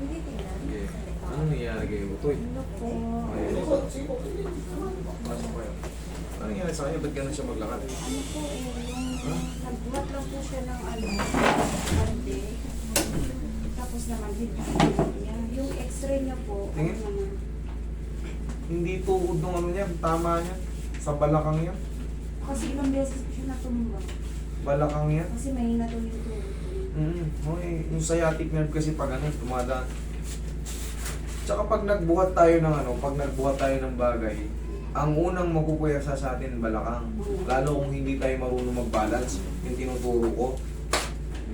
Sige. Anong nangyayari kay Utoy? Ano po? Ayun. Pasok kayo. Anong nangyayari sa kanya? Ba't ganun siya maglakad? Ano po eh, yung nagbuhat lang po siya ng ano, bande. Tapos naman, niya. Yung x-ray niya po, ano Tingin? naman, Hindi tuhod nung ano niya, tama niya. Sa balakang niya. kasi ilang beses po siya natumba. Balakang niya. Kasi mahina daw yung tuhod. Mm, okay. Yung sciatic nerve kasi pag ano, dumadaan. Tsaka pag nagbuhat tayo ng ano, pag nagbuhat tayo ng bagay, ang unang mapupuyasa sa atin balakang. Lalo kung hindi tayo marunong mag-balance, yung tinuturo ko.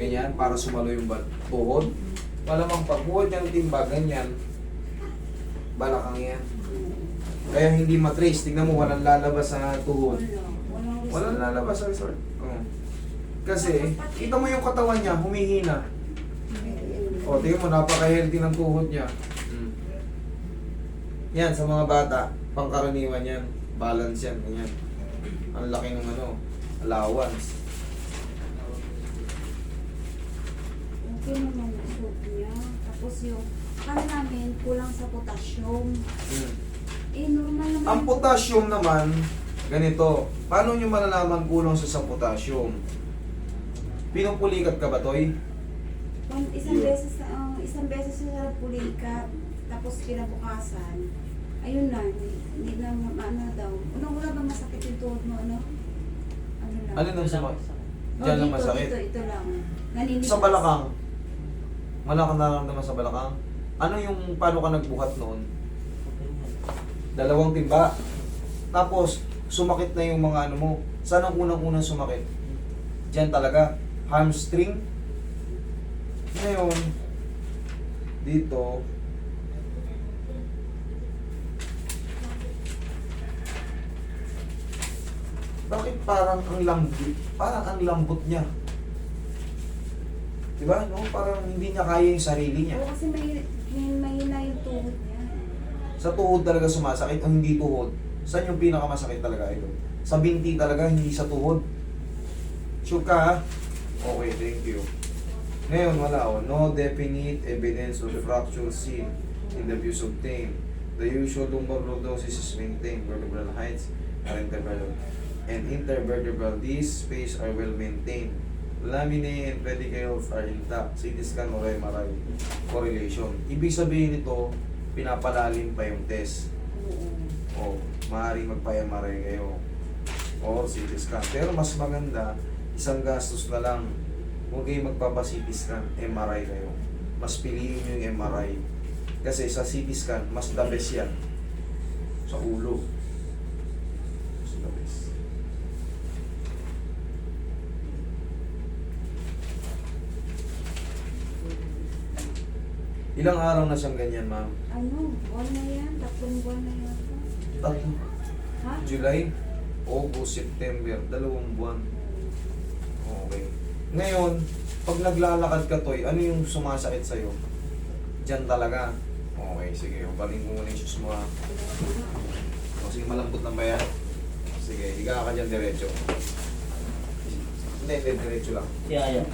Ganyan, para sumalo yung tuhod. Malamang pagbuhat ng timba, ganyan, balakang yan. Kaya hindi matrace. Tingnan mo, walang lalabas sa tuhod. Wala. Walang Walang lalabas sa resort. Kasi, kita mo yung katawan niya, humihina. O, tingnan mo, napaka-healthy ng tuhod niya. Mm. Yan, sa mga bata, pangkaraniwan yan. Balance yan, ganyan. Ang laki ng ano, allowance. Okay naman yung soup niya. Tapos yung, ano namin, kulang sa potassium. Mm. Eh, normal naman. Ang potassium naman, ganito. Paano nyo malalaman kulang sa sa potassium? Pinupulikat ka ba, Toy? One, isang Yun. beses na, isang beses na sa pulikat, tapos kinabukasan, ayun na, hindi, hindi na, ma- ano daw. Unang wala ba masakit yung tuhod mo, ano? Ano lang? Alin ang sama? Oh, Diyan lang dito, masakit? Ito, ito lang. Naninigas. Sa balakang. Wala kang nararamdaman sa balakang. Ano yung paano ka nagbuhat noon? Dalawang timba. Tapos, sumakit na yung mga ano mo. Saan ang unang-unang sumakit? Diyan talaga. Hamstring. Ngayon, dito, bakit parang ang lambot? Parang ang lambot niya. Di ba? No? Parang hindi niya kaya yung sarili niya. Oo, kasi may, may, mahina yung tuhod niya. Sa tuhod talaga sumasakit o hindi tuhod? Saan yung pinakamasakit talaga ito? Sa binti talaga, hindi sa tuhod. Sure ka ha? Okay, thank you. Ngayon wala oh, no definite evidence of fracture seen in the views obtained. The usual lumbar lordosis is maintained. Vertebral heights are intervertebral. And intervertebral disc space are well maintained. Laminae and pedicles are intact. CT scan or MRI correlation. Ibig sabihin nito, pinapalalim pa yung test. O, maaaring magpa-MRI kayo. O CT scan. Pero mas maganda, isang gastos na lang. Huwag kayong magpapa-CT scan, MRI kayo. Mas piliin nyo yung MRI. Kasi sa CT scan, mas the best yan. Sa ulo. Mas the best. Ilang araw na siyang ganyan, ma'am? Ano, buwan na yan, tatlong buwan na yan. Tatlo. Ha? July, August, September, dalawang buwan. Ngayon, pag naglalakad ka, Toy, ano yung sumasakit sa'yo? Diyan talaga. Okay, sige. Ubaling ko muna yung shoes mo, ha? O, sige, malambot lang ba yan? Sige, higa ka dyan diretso. Hindi, hindi, diretso lang. Yeah, yeah.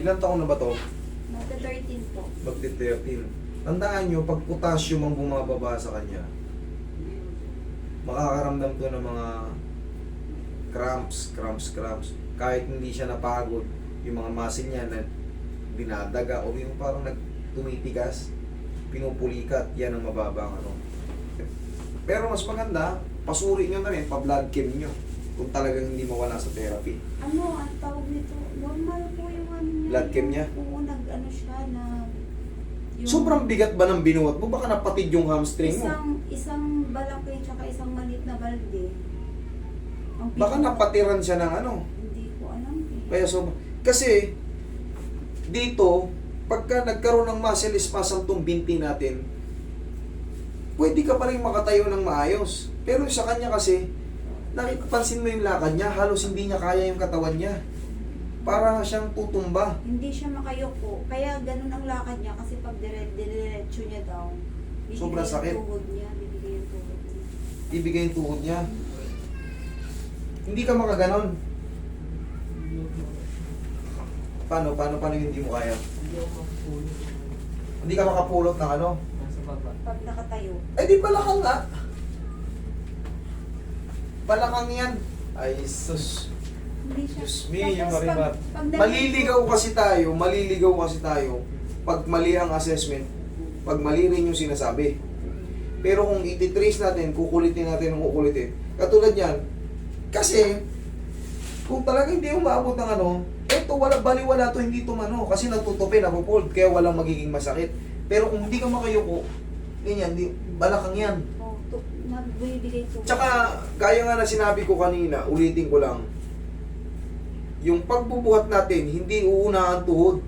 Ilang taon na ba to? Nata 13 po. Magti 13. Tandaan nyo, pag potassium ang bumababa sa kanya, makakaramdam to ng mga cramps, cramps, cramps. Kahit hindi siya napagod, yung mga muscle niya na dinadaga o yung parang nagtumitigas, pinupulikat, yan ang mababang ano. Pero mas maganda, pasuri nyo na rin, pa-blood chem nyo. Kung talagang hindi mawala sa therapy. Ano, ang tawag nito? Normal po yung ano niya. Blood chem niya? Oo, nag ano siya na... yung- Sobrang bigat ba ng binuhat mo? Baka napatid yung hamstring mo. Isang, isang balaki tsaka isang maliit na balde. Ang Baka napatiran siya ng ano. Hindi ko alam eh. Kaya so, kasi dito, pagka nagkaroon ng muscle spasm tong binti natin, pwede ka pa rin makatayo ng maayos. Pero sa kanya kasi, nakipansin mo yung lakad niya, halos hindi niya kaya yung katawan niya. Para siyang tutumba. Hindi siya makayoko. Kaya ganun ang lakad niya kasi pag dire diretso niya daw, bibigay Sobrang yung sakit. tuhod niya, bibigay yung tuhod niya. Ibigay yung tuhod niya. Hindi ka makaganon. Paano, paano, paano hindi mo kaya? Hindi ako makapulot. Hindi ka makapulot ng ano? Nasa baba. Pag nakatayo. Eh di balakang nga. Balakang yan. Ay, sus. Hindi siya. Diyos me, Tapos yung pag- marimat. pag Maliligaw kasi tayo, maliligaw kasi tayo pag mali ang assessment, pag mali rin yung sinasabi. Pero kung ititrace natin, kukulitin natin ang kukulitin. Katulad yan, kasi kung talaga hindi umabot ng ano, eto wala baliwala to hindi to mano kasi natutupi napupold kaya walang magiging masakit. Pero kung hindi ka makayuko, ganyan, di, balakang yan. Oh, to, nagbibigay to. Tsaka, gaya nga na sinabi ko kanina, ulitin ko lang, yung pagbubuhat natin, hindi uuna ang tuhod.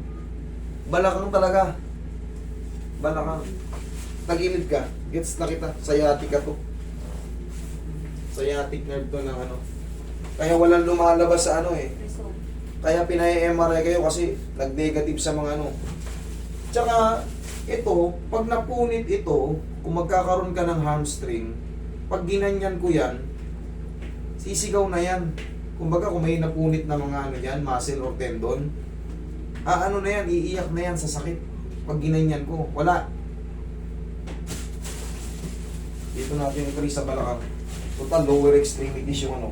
Balakang talaga. Balakang. Tagilid ka. Gets na kita. Sciatic ka to. Sciatic nerve to ng ano. Kaya walang lumalabas sa ano eh. Kaya pinay-MRI kayo kasi nag-negative sa mga ano. Tsaka, ito, pag napunit ito, kung magkakaroon ka ng hamstring, pag ginanyan ko yan, sisigaw na yan. Kumbaga kung may napunit na mga ano yan, muscle or tendon, ah ano na yan, iiyak na yan sa sakit. Pag ginanyan ko, wala. Dito natin yung sa balakang. Total lower extremities yung ano,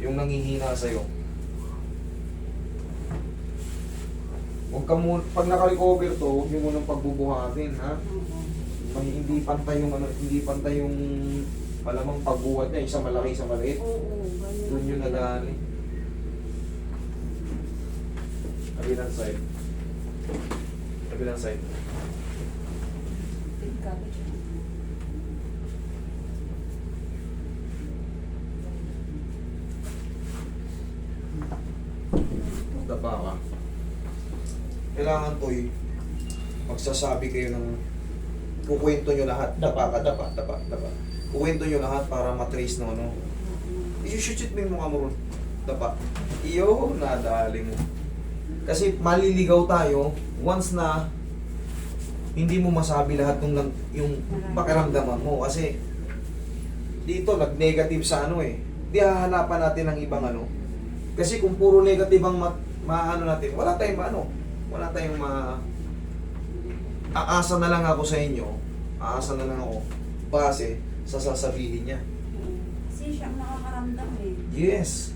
yung nangihina sa'yo. Huwag ka muna, pag naka-recover to, huwag yung munang pagbubuhatin, ha? Oo. May hindi pantay yung ano, hindi pantay yung malamang pagbuhat niya, isa malaki, isa maliit. Oo, ganyan. Doon yung nagaling. Kabilang side. Kabilang side. Delikado siya. Dapa ka. Kailangan to magsasabi kayo ng kukwento nyo lahat. Dapa ka, dapa, dapa, dapa. Kukwento nyo lahat para matrace no ano. I-shoot mo yung mukha mo ron. Dapa. Iyo, nadali mo. Kasi maliligaw tayo once na hindi mo masabi lahat ng yung pakiramdaman mo kasi dito nag-negative sa ano eh. Di hahanapan natin ng ibang ano. Kasi kung puro negative ang ma- maano natin, wala tayong maano. Wala tayong ma aasa na lang ako sa inyo. Aasa na lang ako base sa sasabihin niya. Kasi siya ang nakakaramdam eh. Yes.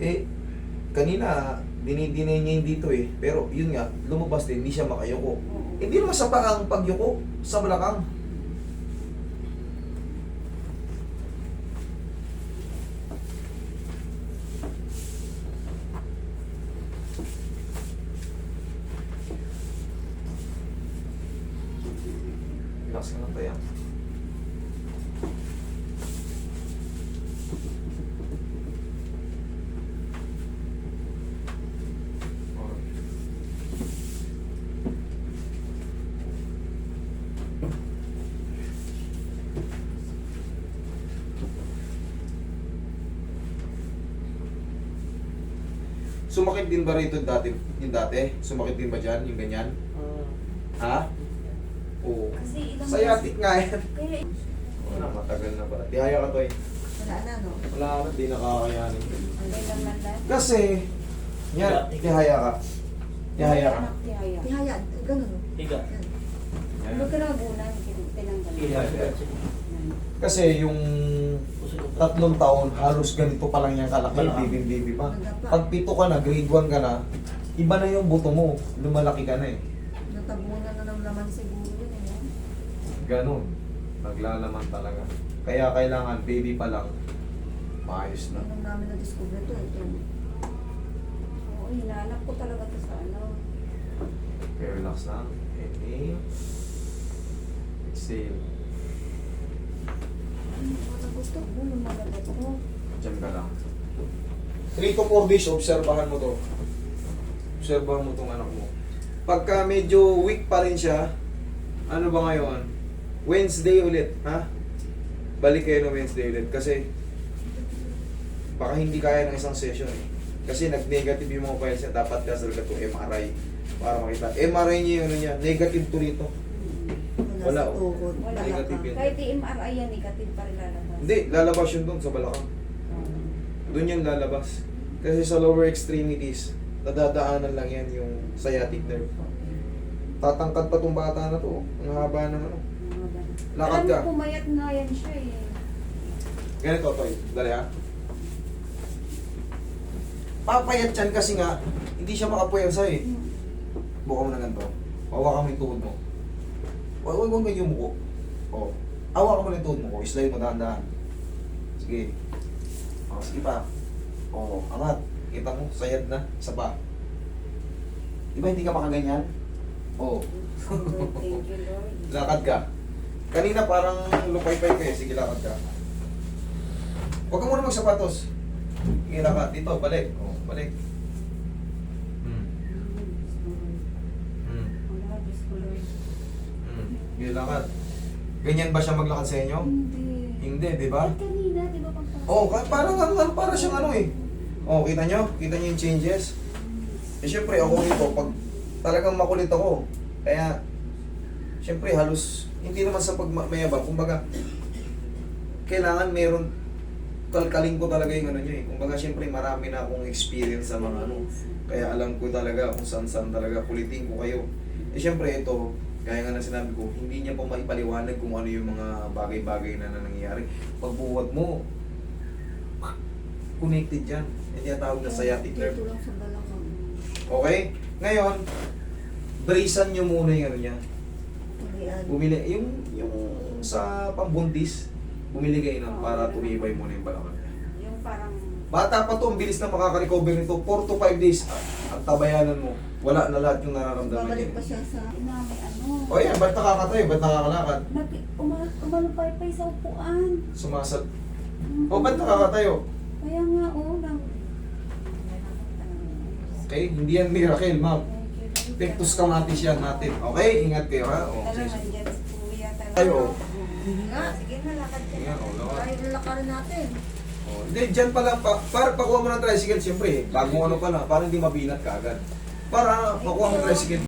Eh, kanina, dinidinay niya yung dito eh. Pero yun nga, lumabas din, hindi siya makayoko. Oo. Hindi naman sa pa ang pagyuko, sa balakang. Relax ka lang tayo. Sumakit din ba rito dati? Yung dati? Sumakit din ba dyan? Yung ganyan? Ah. Ha? Oo. Kasi ilang Sayatik nga yan. Kaya Wala, matagal na ba? Tihaya ka to eh. wala na no. Wala ka, di nakakayanin. Ang ilang man lang. Kasi, yan, tihaya ka. Tihaya ka. Tihaya. Tihaya, ganun. Higa. Yan. Huwag ka nagunan, tinanggal. Higa. Kasi yung tatlong taon, halos ganito pa lang yung kalaki, Ah. bibi-bibi pa. Pag pito ka na, grade 1 ka na, iba na yung buto mo, lumalaki ka na eh. Natabunan na ng laman siguro yun eh. Ganon. Naglalaman talaga. Kaya kailangan baby pa lang, maayos na. Nung namin na-discover to, ito. Oo, hinahanap ko talaga to sa ano. Okay, relax lang. Inhale. Exhale. Ano ba gusto ko? Lumalabat ko. Diyan ka lang. 3 to 4 days, obserbahan mo to. Obserbahan mo tong anak mo. Pagka medyo weak pa rin siya, ano ba ngayon? Wednesday ulit, ha? Balik kayo ng Wednesday ulit kasi baka hindi kaya ng isang session eh. Kasi nag-negative yung mga files niya, dapat kasi talaga itong MRI para makita. MRI niya yung ano niya, negative to rito. Wala, oh. Wala Negative ka. yun. Kahit i-MRI yan, negative pa rin lalabas. Hindi, lalabas yun doon sa balakang. Oo. Doon yung lalabas. Kasi sa lower extremities, Nadadaanan lang yan yung sciatic nerve. Tatangkad pa tong bata na to. Ang haba ng ano. Lakad Alam ka. mo, pumayat nga yan siya eh. Ganito, Toy. Dali ha. Papayat yan kasi nga, hindi siya makapuwersa eh. Buka mo na ganito. Hawakan mo yung tuhod mo. Huwag huwag huwag yung muko. O. Hawakan mo na yung tuhod mo. O, slide mo dahan-dahan. Sige. O, sige pa. O, angat. Kita mo, sayad na. Isa pa. Di ba hindi ka makaganyan? O. Thank you, Lord. Lakad ka. Kanina parang lupay-pay ka eh. Sige, lakad ka. Huwag ka muna magsapatos. Sige, lakad. Dito, balik. O, balik. Hmm. Hmm. Hmm. Sige, lakad. Ganyan ba siya maglakad sa inyo? Hindi. Hindi, di ba? Kanina, di ba pang Oo, oh, parang ano, ano, para siyang ano eh. Oh, kita nyo? Kita nyo yung changes? Eh, syempre, ako nito, pag talagang makulit ako, kaya, syempre, halos, hindi naman sa pagmayabang, kumbaga, kailangan meron, kalkalin ko talaga yung ano nyo eh. Kumbaga, syempre, marami na akong experience sa mga ano, kaya alam ko talaga kung saan-saan talaga kulitin ko kayo. Eh, syempre, ito, kaya nga na sinabi ko, hindi niya pa maipaliwanag kung ano yung mga bagay-bagay na, na nangyayari. Pagbuhat mo, connected yan. Hindi ang tawag na sciatic nerve. Okay? Ngayon, bracean nyo muna yung ano niya. Bumili, yung, yung sa pambuntis, bumili kayo nun para tumibay muna yung balakang niya. Yung parang... Bata pa to, ang bilis na makaka-recover nito. 4 to 5 days, at tabayanan mo. Wala na lahat yung nararamdaman Babalik niya. pa siya sa... Ina, may ano. O yan, ba't nakakatayo? Ba't nakakalakad? Nag, umal, umalupay-pay sa upuan. Sumasad. Mm. O ba't nakakatayo? Kaya nga, oh, nang... Okay, hindi yan miracle, ma'am. Pectus kamatis yan natin. Okay, ingat kayo ha. O, Talaga, sige. si Kuya talaga. Tayo. Nga. Sige na, lakad ka Yan, o, lakad. Ay, lalakarin natin. Oh, hindi, dyan pa lang, pa, para pakuha mo ng tricycle, siyempre, bago ano pa na, para hindi mabinat ka agad. Para makuha mo ng tricycle,